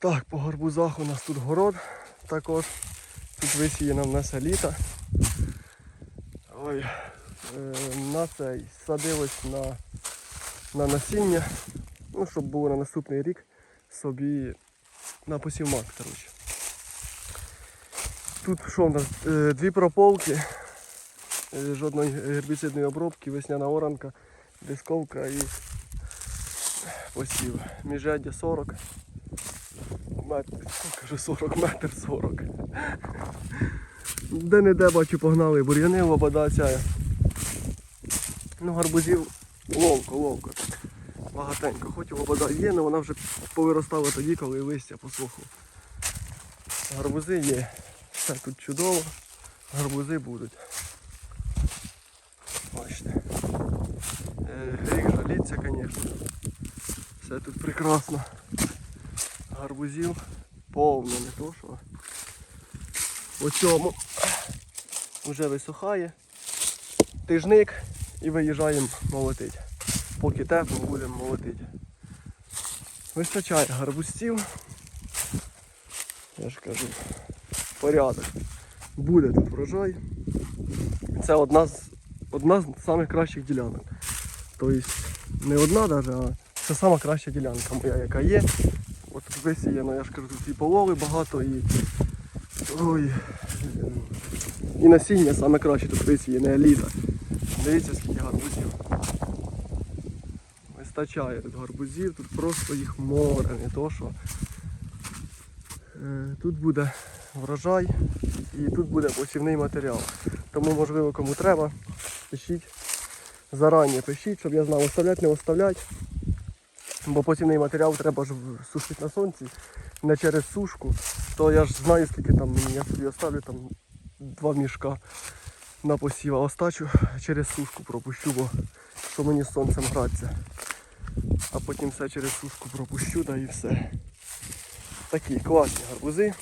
Так, по гарбузах у нас тут город також. Тут висіяно в нас літа. Ой, е, на цей садилось на, на насіння. Ну, щоб було на наступний рік собі на посівмат, коротше. Тут що в нас? Е, Дві прополки, е, жодної гербіцидної обробки, весняна оранка, дисковка і посів. Міжряддя 40. Метр, кажу 40, метр 40. Де-не-де бачу погнали бур'яни, лобода ця. Ну, гарбузів ловко, ловко. Багатенько. Хоч лобода є, але вона вже повиростала тоді, коли листя посохло. Гарбузи є. Все тут чудово. Гарбузи будуть. Бачите. Гріх жаліться, звісно. Все тут прекрасно. Гарбузів повно, не то що. У цьому вже висухає. Тижник і виїжджаємо молотити. Поки тепло будемо молотити. Вистачає гарбузців. Я ж кажу, порядок. Буде тут врожай. Це одна з одна з самих кращих ділянок. Тобто не одна навіть, а це сама краща ділянка моя, яка є. От висіяно, я ж кажу, тут і полови багато, і. Ой. І насіння саме краще тут висіяне еліта. Дивіться, скільки гарбузів. Вистачає тут гарбузів, тут просто їх море, не то що. Е, Тут буде врожай і тут буде посівний матеріал. Тому можливо кому треба, пишіть. Зарані пишіть, щоб я знав оставляти, не оставляти. Бо посівний матеріал треба ж сушити на сонці, не через сушку. То я ж знаю, скільки там мені, я собі оставлю там два мішка на посів, а остачу через сушку пропущу, бо що мені з сонцем гратися. А потім все через сушку пропущу, да і все. Такі класні гарбузи.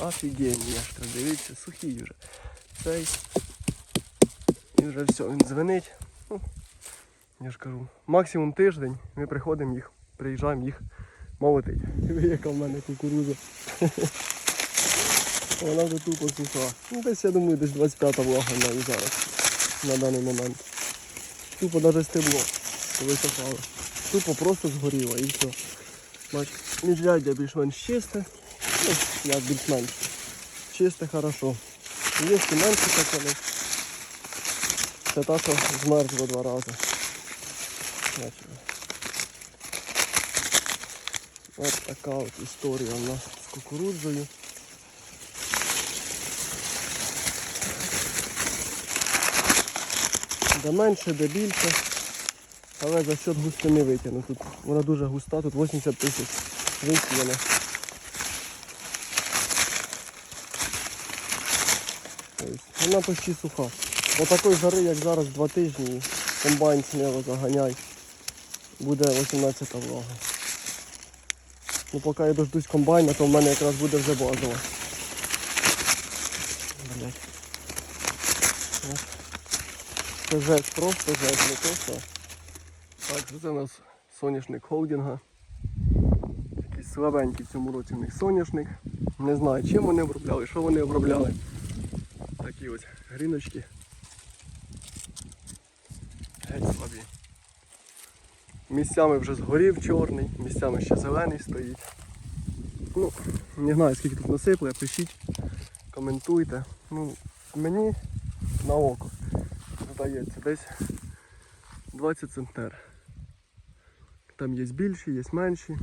Офігенні, я ж дивіться, сухі вже. Цей. І вже все, він дзвенить. Я ж кажу, максимум тиждень ми приходимо їх, приїжджаємо їх молотить. Яка в мене кукуруза. Вона вже тупо суха. Ну десь я думаю, десь 25-та влага в зараз. На даний момент. Тупо навіть стебло висохало. Тупо просто згоріло і все. Бач, міжряддя більш-менш чисте. Ну, як більш-менш. Чисте хорошо. Є і менше так вони. Це та, що змерзло два рази. Бачили. Ось така от історія у нас з кукурудзою. Де менше, де більше. Але за счет густини витягну. Тут вона дуже густа, тут 80 тисяч висіяно. Вона почти суха. Отакої жари, як зараз два тижні, комбайн сміло заганяй. Буде 18 влага. Ну поки я дождусь комбайна, то в мене якраз буде вже базова. Блять. Це жесть, просто жесть, не то що. Так, це у нас соняшник холдинга. Такий слабенький в цьому році в них соняшник. Не знаю, чим вони обробляли, що вони обробляли. Такі ось гріночки. Геть слабі. Місцями вже згорів чорний, місцями ще зелений стоїть. Ну, не знаю скільки тут насипли, пишіть, коментуйте. Ну, мені на око здається десь 20 центнер. Там є більші, є менші.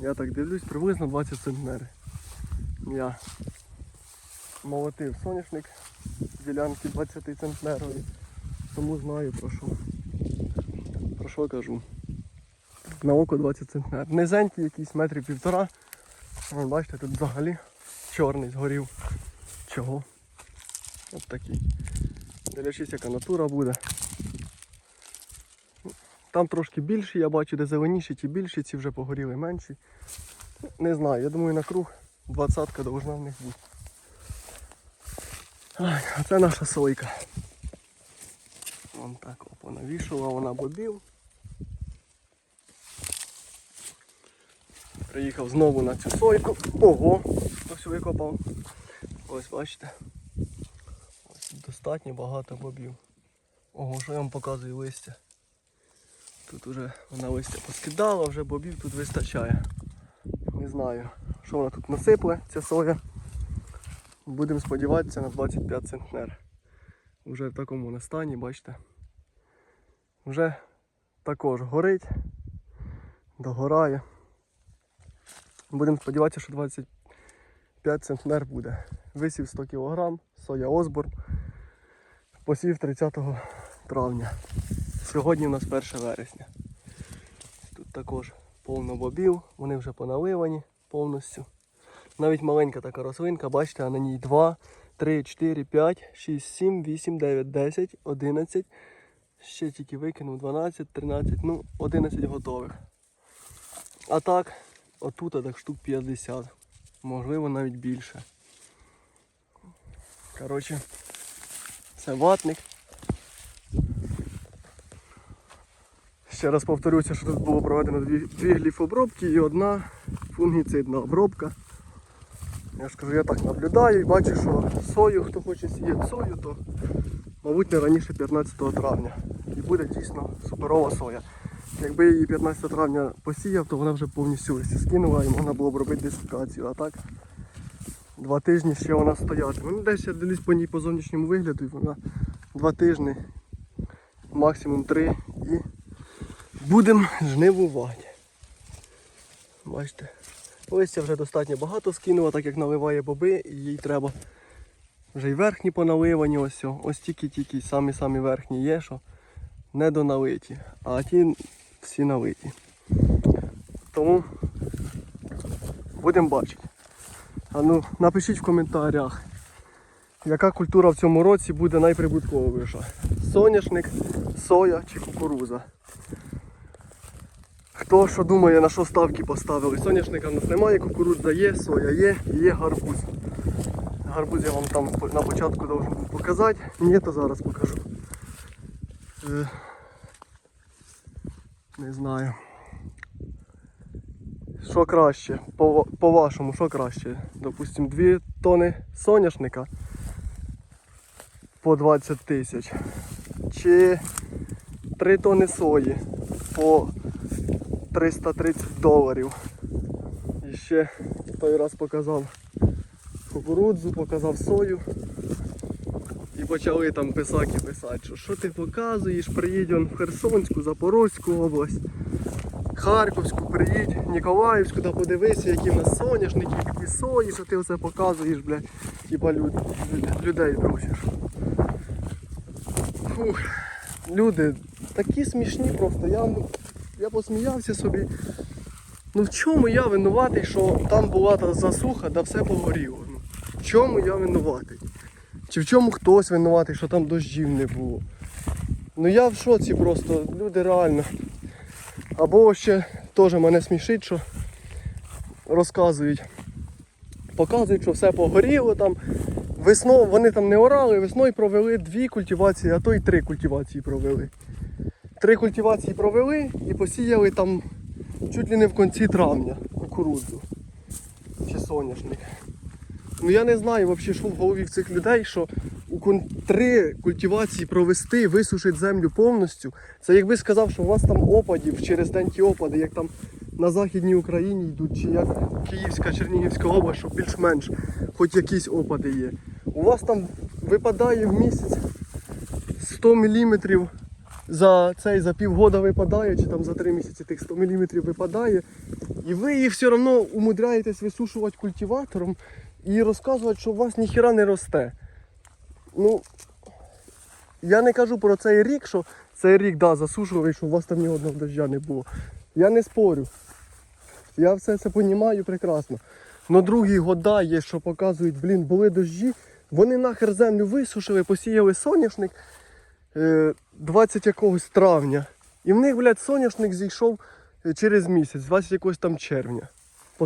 Я так дивлюсь, приблизно 20 центнер. Я молотив соняшник ділянки 20 центнерові, тому знаю про що. Що кажу. На око 20 центнер. Низенький якийсь метрів півтора. Бачите, тут взагалі чорний згорів. Чого? От такий. Дивлячись, яка натура буде. Там трошки більші, я бачу, де зеленіші, ті більші, ці вже погоріли менші. Не знаю, я думаю на круг двадцятка должна в них бути. Ай, а це наша сойка. Вон так опа навішала, вона бобів. Приїхав знову на цю сойку. Ого! Ось викопав. Ось бачите. Ось достатньо багато бобів. Ого, що я вам показую листя. Тут уже вона листя поскидала, вже бобів тут вистачає. Не знаю, що вона тут насипле, ця соя. Будемо сподіватися на 25 центнер. Уже в такому вона стані, бачите. Вже також горить, догорає. Будемо сподіватися, що 25 центнер буде. Висів 100 кг, соя Осборн. Посів 30 травня. Сьогодні у нас 1 вересня. Тут також повно бобів, вони вже поналивані повністю. Навіть маленька така рослинка, бачите, а на ній 2, 3, 4, 5, 6, 7, 8, 9, 10, 11. Ще тільки викинув 12, 13, ну 11 готових. А так, отут так штук 50. Можливо навіть більше. Коротше, це ватник. Ще раз повторюся, що тут було проведено дві, дві гліфобробки і одна фунгіцидна обробка. Я ж кажу, я так наблюдаю і бачу, що сою, хто хоче сіяти сою, то мабуть не раніше 15 травня. І буде дійсно суперова соя. Якби я її 15 травня посіяв, то вона вже повністю листя скинула і можна було б робити десикацію. А так два тижні ще вона стоятиме. Ну десь я дивлюсь по ній по зовнішньому вигляду, і вона два тижні, максимум три і будемо жнивувати. Бачите, листя вже достатньо багато скинула, так як наливає боби, і їй треба вже й верхні поналивані, ось, ось тільки-тільки самі-самі верхні є, що не доналиті, а ті всі налиті. Тому будемо бачити. А ну, напишіть в коментарях, яка культура в цьому році буде найприбутковіша. Соняшник, соя чи кукуруза. Хто що думає, на що ставки поставили? Соняшника в нас немає, кукурудза є, соя є є гарбуз. Гарбуз я вам там на початку должен був показати. Ні, то зараз покажу. Не знаю. Що краще? По- По-вашому, що краще? Допустим, 2 тони соняшника по 20 тисяч. Чи 3 тони сої по 330 доларів. І ще той раз показав кукурудзу, показав сою. І почали там писаки писати, що що ти показуєш, приїдь он в Херсонську, Запорозьку область, Харківську, приїдь, Ніколаївську, да подивися, які в нас соняшники, які сої, що ти оце показуєш, бля, типа люд, людей дрочиш. Фух, люди такі смішні просто. Я, я посміявся собі. Ну в чому я винуватий, що там була та засуха, да все погоріло. Ну, в чому я винуватий? Чи в чому хтось винуватий, що там дощів не було? Ну я в шоці просто, люди реально. Або ще теж мене смішить, що розказують. Показують, що все погоріло там. Весною вони там не орали, весною провели дві культивації, а то й три культивації провели. Три культивації провели і посіяли там чуть ли не в кінці травня кукурудзу чи соняшник. Ну я не знаю взагалі, що в голові в цих людей, що у три культивації провести, висушити землю повністю. Це якби сказав, що у вас там опадів через день ті опади, як там на Західній Україні йдуть, чи як Київська, Чернігівська область, що більш-менш хоч якісь опади є. У вас там випадає в місяць 100 мм за цей за півгода випадає, чи там за три місяці тих 100 мм випадає. І ви її все одно умудряєтесь висушувати культиватором і розказувати, що у вас ніхіра не росте. Ну, я не кажу про цей рік, що цей рік да, засушував, і що у вас там ні одного дождя не було. Я не спорю. Я все це розумію прекрасно. Но другі года є, що показують, блін, були дощі, вони нахер землю висушили, посіяли соняшник е, 20 якогось травня. І в них, блядь, соняшник зійшов е, через місяць, 20 якогось там червня.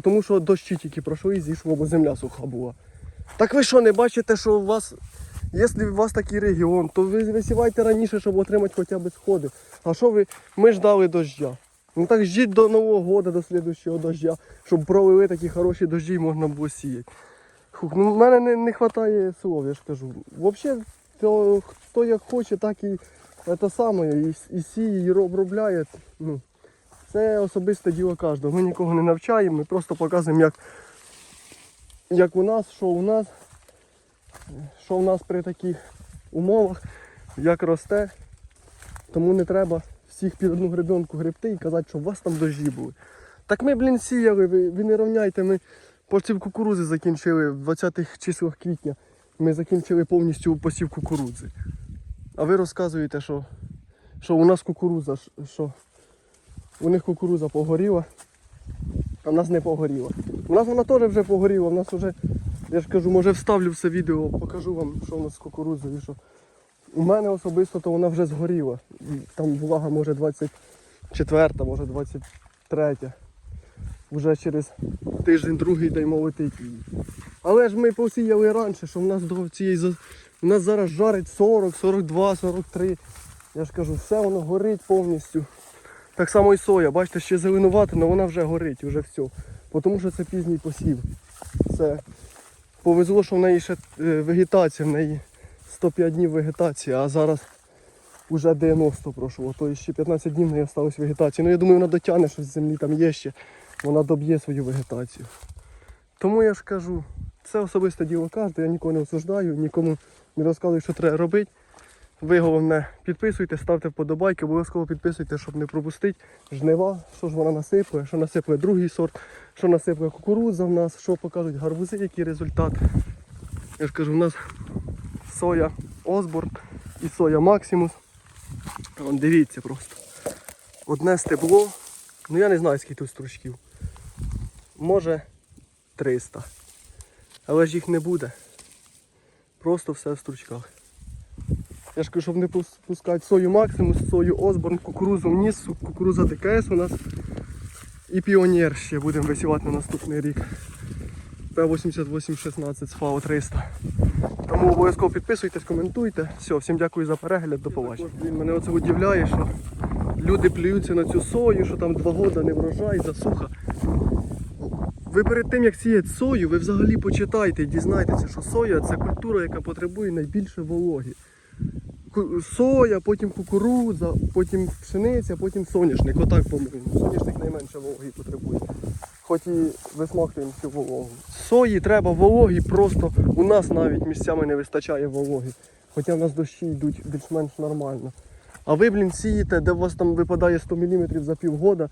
Тому що дощі тільки пройшли і зійшло, бо земля суха була. Так ви що, не бачите, що у вас, якщо у вас такий регіон, то ви висівайте раніше, щоб отримати хоча б сходи. А що ви? Ми ждали дождя. Ну так ждіть до Нового року, до слідущого дождя, щоб пролили такі хороші дожді і можна було сіяти. Хух, ну в мене не, не вистачає слов, я ж кажу. Взагалі, то, хто як хоче, так і це саме, і, і сіє, і обробляє. Ну, це особисте діло кожного. Ми нікого не навчаємо, ми просто показуємо, як, як у нас, що у нас, що у нас при таких умовах, як росте. Тому не треба всіх під одну гребенку гребти і казати, що у вас там дожді були. Так ми, блін, сіяли, ви, ви не рівняйте, ми посів кукурузи закінчили в 20-х числах квітня. Ми закінчили повністю посів кукурудзи. А ви розказуєте, що, що у нас кукуруза, що у них кукуруза погоріла, а в нас не погоріла. У нас вона теж вже погоріла, в нас вже, я ж кажу, може вставлю все відео, покажу вам, що у нас з кукурудзою. Що... У мене особисто то вона вже згоріла. Там влага може 24, може 23. Вже через тиждень другий дай молотить. Але ж ми посіяли раніше, що в нас до цієї у нас зараз жарить 40, 42, 43. Я ж кажу, все воно горить повністю. Так само і соя, бачите, ще зеленувата, але вона вже горить, вже все. Тому що це пізній посів. Це повезло, що в неї ще е, вегетація, в неї 105 днів вегетації, а зараз вже 90 пройшло. Тобто ще 15 днів в неї залишилось вегетації. Ну я думаю, вона дотягне, що з землі там є ще. Вона доб'є свою вегетацію. Тому я ж кажу, це особисте діло кожного, я нікого не осуждаю, нікому не розказую, що треба робити. Ви головне підписуйте, ставте вподобайки, обов'язково підписуйте, щоб не пропустити жнива, що ж вона насипує, що насипує другий сорт, що насипує кукурудза в нас, що покажуть гарбузи, який результат. Я ж кажу, у нас соя Осборн і соя Максимус. Дивіться просто. Одне стебло, ну я не знаю скільки тут стручків. Може 300. Але ж їх не буде. Просто все в стручках. Я ж кажу, щоб не пус- пускати сою Максимус, сою Осборн, кукурузу вниз, кукуруза ДКС у нас. І піонер ще будемо висівати на наступний рік. П8816 з ФАО 300. Тому обов'язково підписуйтесь, коментуйте. Все, всім дякую за перегляд, до побачення. Він мене оце удивляє, що люди плюються на цю сою, що там два роки не врожай, засуха. Ви перед тим як сіяти сою, ви взагалі почитайте і дізнайтеся, що соя це культура, яка потребує найбільше вологи. Соя, потім кукурудза, потім пшениця, потім соняшник. Отак, по-моєму. Соняшник найменше вологи потребує. Хоч і висмактуємо всю вологу. Сої треба вологі, просто у нас навіть місцями не вистачає вологи. Хоча в нас дощі йдуть більш-менш нормально. А ви, блін, сієте, де у вас там випадає 100 мм за півгода,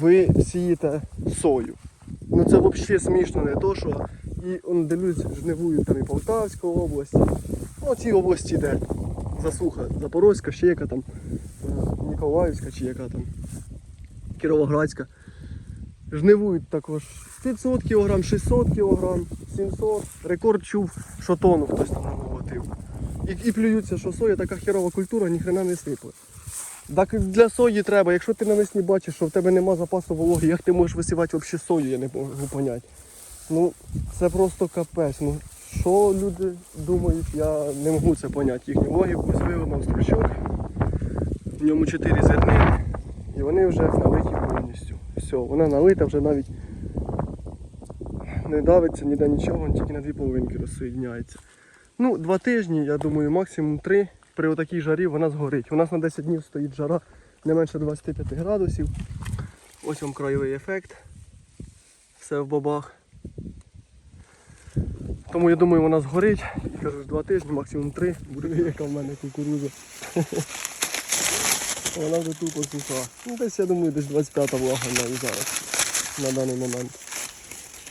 ви сієте сою. Ну це взагалі смішно, не то, що і он дивлюсь, жнивують там і Полтавська область. Ну ці області, де засуха, Запорозька, ще яка там, е, Ніколаївська чи яка там, Кіровоградська. Жнивують також 500 кг, 600 кг, 700. Рекорд чув, що тонну хтось там намолотив. І, і плюються, що соя така херова культура, ніхрена не сипле. Так для сої треба, якщо ти навесні бачиш, що в тебе нема запасу вологи, як ти можеш висівати взагалі сою, я не можу поняти. Ну, це просто капець. Ну, що люди думають, я не можу це поняти. Їхню логіку на стручок. В ньому 4 зернини і вони вже налиті повністю. Все, вона налита вже навіть не давиться ніде нічого, тільки на дві половинки розсоєдняється. Ну, два тижні, я думаю, максимум три. При отакій жарі вона згорить. У нас на 10 днів стоїть жара не менше 25 градусів. Ось вам краєвий ефект. Все в бобах. Тому я думаю, вона згорить. І кажу, два тижні, максимум три. Буде яка в мене кукуруза. Вона вже тупо суха. Ну десь я думаю, десь 25-та влага неї зараз. На даний момент.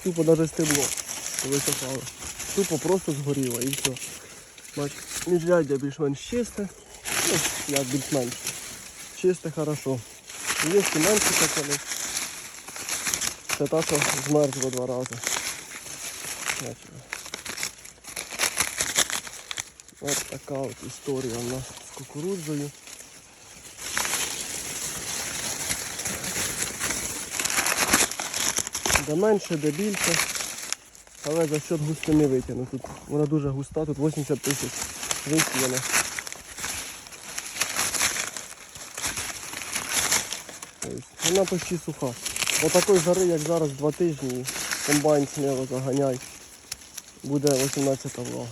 Тупо навіть стебло висохало. Тупо просто згоріло і все. Бач, міжряддя більш-менш чисте. Ну, як більш-менш. Чисте хорошо. Є і менше таке. але Це та, що змерзло два рази. Бачите. Ось така от історія у нас з кукурудзою. Де менше, де більше. Але за счет густини витягну. Тут вона дуже густа, тут 80 тисяч висіяно. Тобто, вона почти суха. Отакої жари, як зараз, два тижні, комбайн сміло заганяй. Буде 18 влага.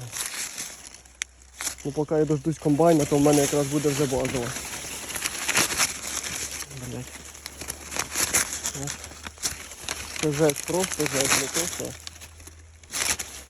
Ну поки я дождусь комбайна, то в мене якраз буде вже базово. Блять. Це жесть, просто жесть, не то що.